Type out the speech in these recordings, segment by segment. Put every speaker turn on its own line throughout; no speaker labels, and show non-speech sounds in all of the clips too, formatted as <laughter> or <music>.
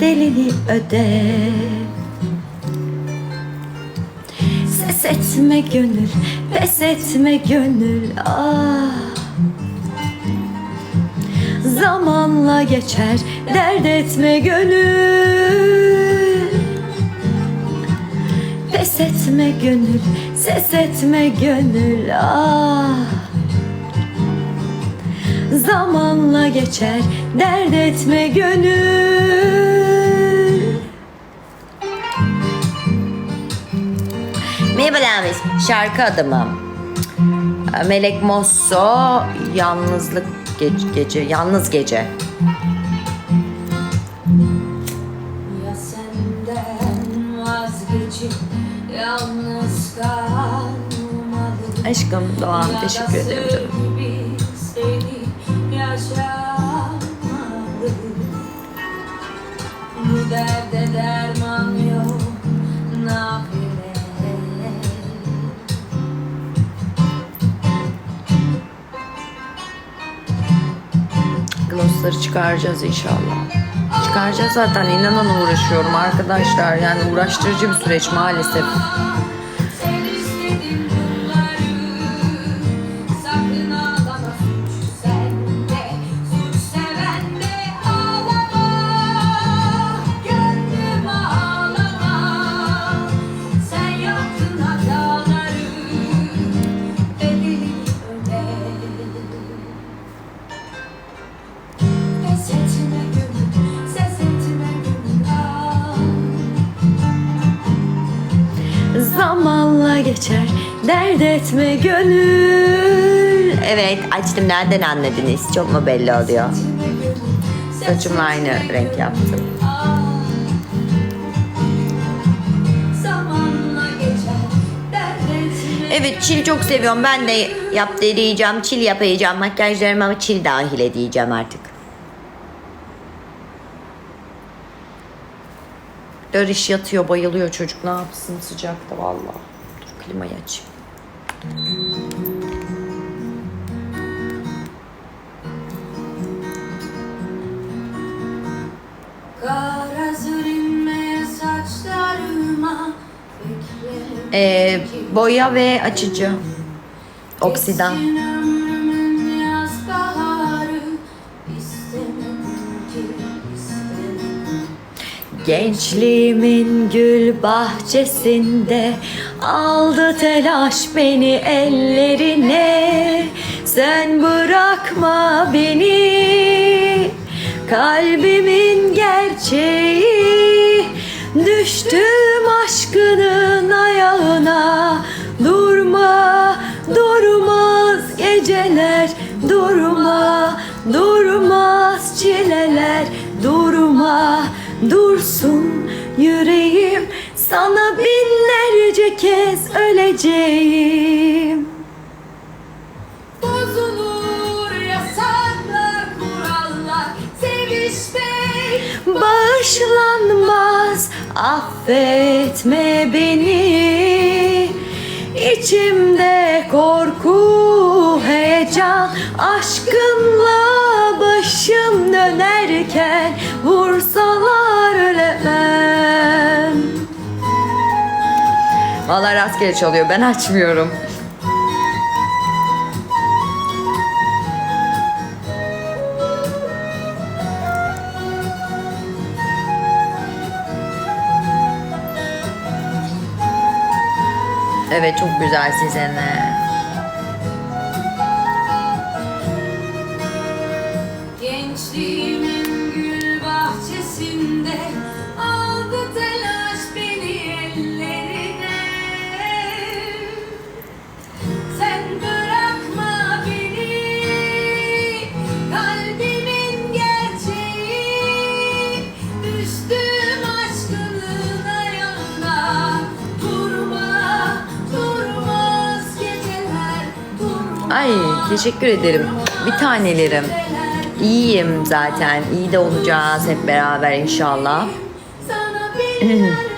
bedelini öde. Ses etme gönül, pes etme gönül ah. Zamanla geçer, dert etme gönül. Pes etme gönül, ses etme gönül ah. Zamanla geçer, dert etme gönül Merhabalar biz şarkı adamı. Melek Mosso Yalnızlık Gece, gece Yalnız Gece.
Ya senden vazgeçip yalnız kalmadım
Aşkım Doğan teşekkür ederim canım.
Bu derde
Glossları çıkaracağız inşallah. Çıkaracağız zaten inanın uğraşıyorum arkadaşlar. Yani uğraştırıcı bir süreç maalesef. Geçer, dert etme gönül. Evet açtım nereden anladınız? Çok mu belli oluyor? Saçımla aynı renk yaptım. Evet çil çok seviyorum. Ben de yap diyeceğim, çil yapacağım. Makyajlarıma çil dahil edeceğim artık. Dörüş yatıyor, bayılıyor çocuk. Ne yapsın sıcakta vallahi. Klimayı açayım. Ee, boya ve açıcı. Oksidan. Gençliğimin gül bahçesinde aldı telaş beni ellerine. Sen bırakma beni kalbimin gerçeği. Düştüm aşkının ayağına Durma durmaz geceler Durma durmaz çileler Durma dursun yüreğim Sana binlerce kez öleceğim.
Bozulur yasaklar kurallar Sevişmek.
Bağışlanmaz affetme beni. İçimde korku, heyecan Aşkınla başım dönerken Vursalar ölemem Valla rastgele çalıyor ben açmıyorum. Evet çok güzel sizinle. Teşekkür ederim. Bir tanelerim. İyiyim zaten. İyi de olacağız hep beraber inşallah. <clears throat>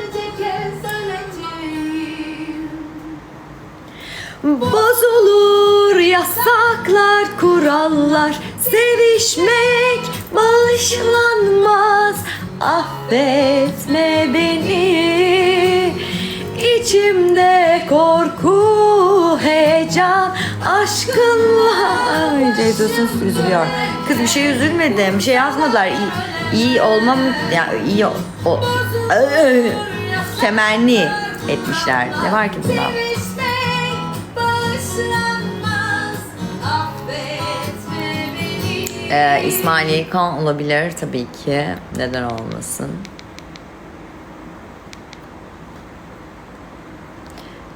Bozulur yasaklar, kurallar Sevişmek bağışlanmaz affetme beni İçimde korku, heyecan, aşkınla Ceydos'un üzülüyor. Kız bir şey üzülmedim. Bir şey yazmadılar. İyi, iyi olmam, ya iyi o, o temenni etmişler. Ne var ki bunda? Ee, İsmail Yelkan olabilir tabii ki. Neden olmasın?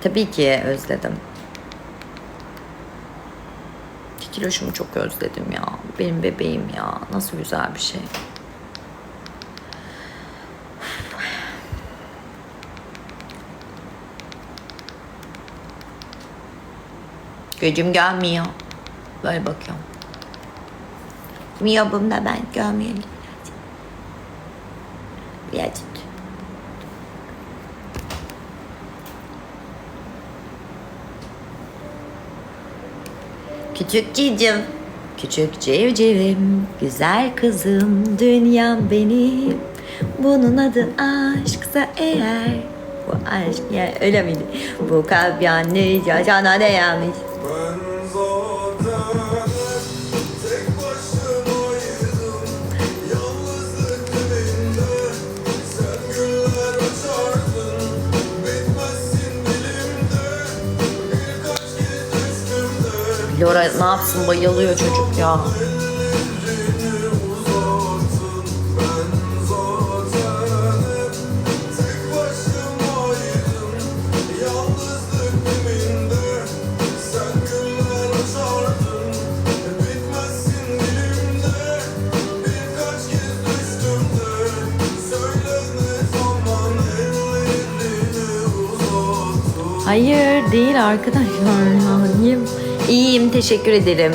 Tabii ki özledim. Kiloşumu çok özledim ya. Benim bebeğim ya. Nasıl güzel bir şey. Gücüm gelmiyor. Böyle bakıyorum. Miyobum da ben görmeyelim. Birazcık. Küçük civciv, küçük civcivim, güzel kızım, dünyam benim. Bunun adı aşksa eğer, bu aşk ya öyle miydi? Bu kalp yanlış, yaşana yanlış?
Ben Söyle ne zaman ellerini uzattın
Hayır değil arkadaşlar ya. Niye? İyiyim teşekkür ederim.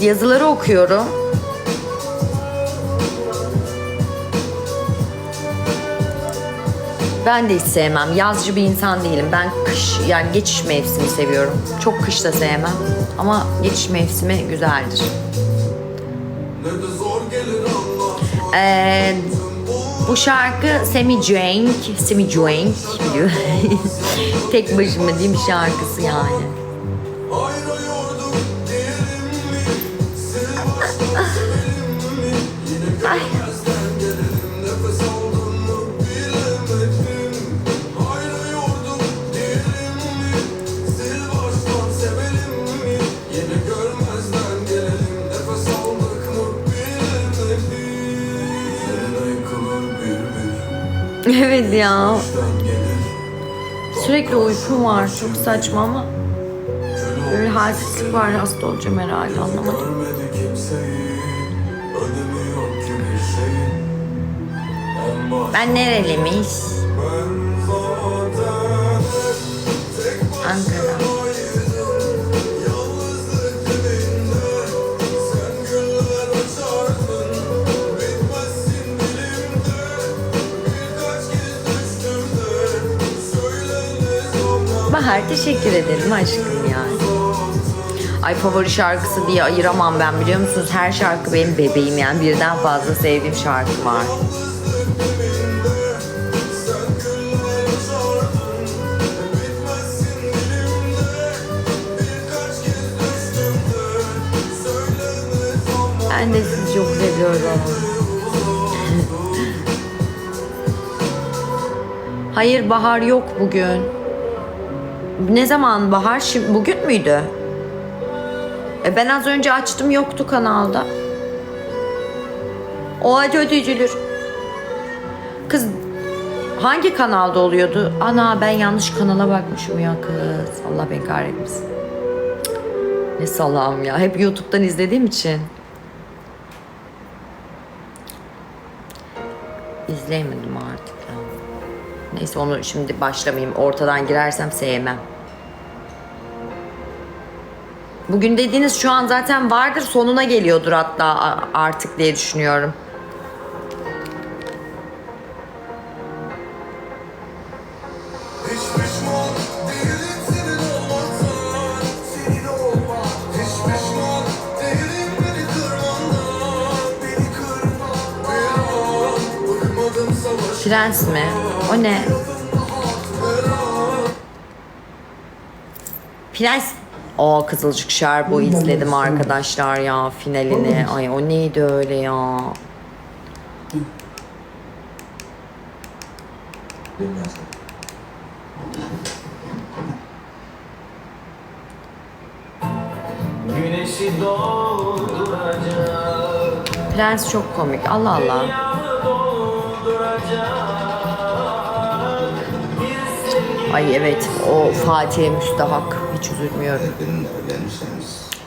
Yazıları okuyorum. Ben de hiç sevmem. Yazcı bir insan değilim. Ben kış yani geçiş mevsimi seviyorum. Çok kış da sevmem. Ama geçiş mevsimi güzeldir.
Ne de zor gelir anlatmak
Ee, bu şarkı Semi Cenk, Semi Cenk biliyor. <laughs> Tek başıma değil mi şarkısı yani. Evet ya. Sürekli uykum var. Çok saçma ama böyle halsizlik var. Hasta olacağım herhalde anlamadım.
Görmedi kimseyi Önemi
Bahar teşekkür ederim aşkım yani. Ay favori şarkısı diye ayıramam ben biliyor musunuz? Her şarkı benim bebeğim yani birden fazla sevdiğim şarkı var. Ben de sizi çok seviyorum. <laughs> Hayır bahar yok bugün. Ne zaman bahar? Şimdi bugün müydü? E ben az önce açtım yoktu kanalda. O acı ödeyicilir. Kız hangi kanalda oluyordu? Ana ben yanlış kanala bakmışım ya kız. Allah beni kahretmesin. Ne salam ya. Hep YouTube'dan izlediğim için. İzleyemedim artık. Neyse onu şimdi başlamayayım. Ortadan girersem sevmem. Bugün dediğiniz şu an zaten vardır sonuna geliyordur hatta artık diye düşünüyorum. Prens mi? O ne? Prens. Aa Kızılcık Şerbo izledim arkadaşlar ya finalini. Ay o neydi öyle ya?
Güneşi dolduracak
Prens çok komik. Allah Allah. Ay evet o Fatih'e müstahak. Hiç üzülmüyorum.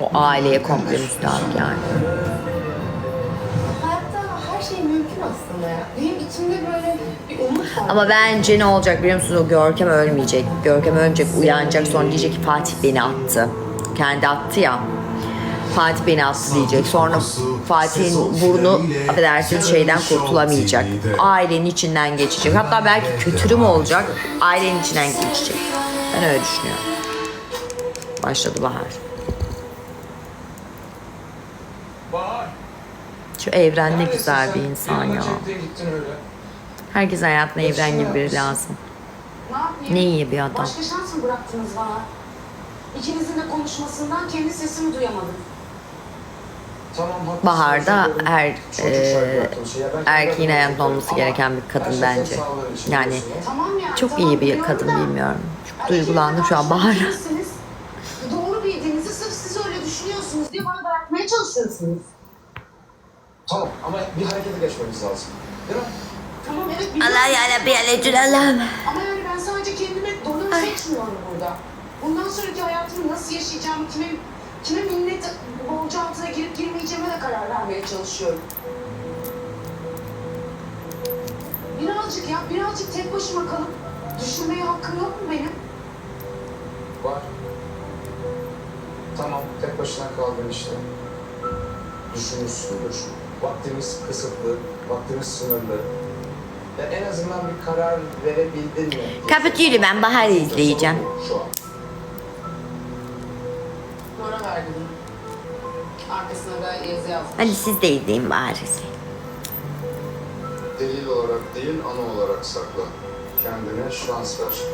O aileye komple müstahak yani.
Hayatta her şey mümkün aslında ya. Benim içimde böyle bir umut var.
Ama bence ne olacak biliyor musunuz? O Görkem ölmeyecek. Görkem ölmeyecek, uyanacak sonra diyecek ki Fatih beni attı. Kendi attı ya. Fatih beni diyecek. Sonra Fatih'in burnu affedersiniz şeyden kurtulamayacak. Ailenin içinden geçecek. Hatta belki kötürüm olacak. Ailenin içinden geçecek. Ben öyle düşünüyorum. Başladı Bahar. Şu evren ne güzel bir insan ya. Herkes hayatına evren gibi biri lazım.
Ne
iyi bir adam.
Başka şans mı bıraktınız bana? İkinizin de konuşmasından kendi sesimi duyamadım.
Bahar'da her e, erkeğin
konuşuyorum.
olması
Ama
gereken bir kadın
şey
bence. Yani çok
tamam,
iyi bir kadın
da.
bilmiyorum. Çok duygulandım şu an Bahar.
Doğru bildiğinizi sırf siz öyle düşünüyorsunuz diye bana bırakmaya çalışıyorsunuz.
Tamam ama bir harekete geçmemiz lazım. Değil mi?
Tamam evet biliyorum.
Allah ya Rabbi ya Allah'ım.
Ama yani ben sadece kendime donanım seçmiyorum burada. Bundan sonraki hayatımı nasıl yaşayacağımı, kime, kime minnet borcu altına girip girmeyeceğime de karar vermeye çalışıyorum. Birazcık ya, birazcık tek başıma kalıp düşünmeye hakkım yok mu benim?
Var. Tamam, tek başına kaldın işte. Düşünmüşsündür. Vaktimiz kısıtlı, vaktimiz sınırlı. Ya en azından bir karar verebildin mi?
Kapat yürü, ben Bahar'ı izleyeceğim.
Şu an.
Verdim. Arkasına da yazı yazdım.
Hadi siz de izleyin Bahar'ı.
Delil olarak değil, ana olarak sakla. Kendine şans ver.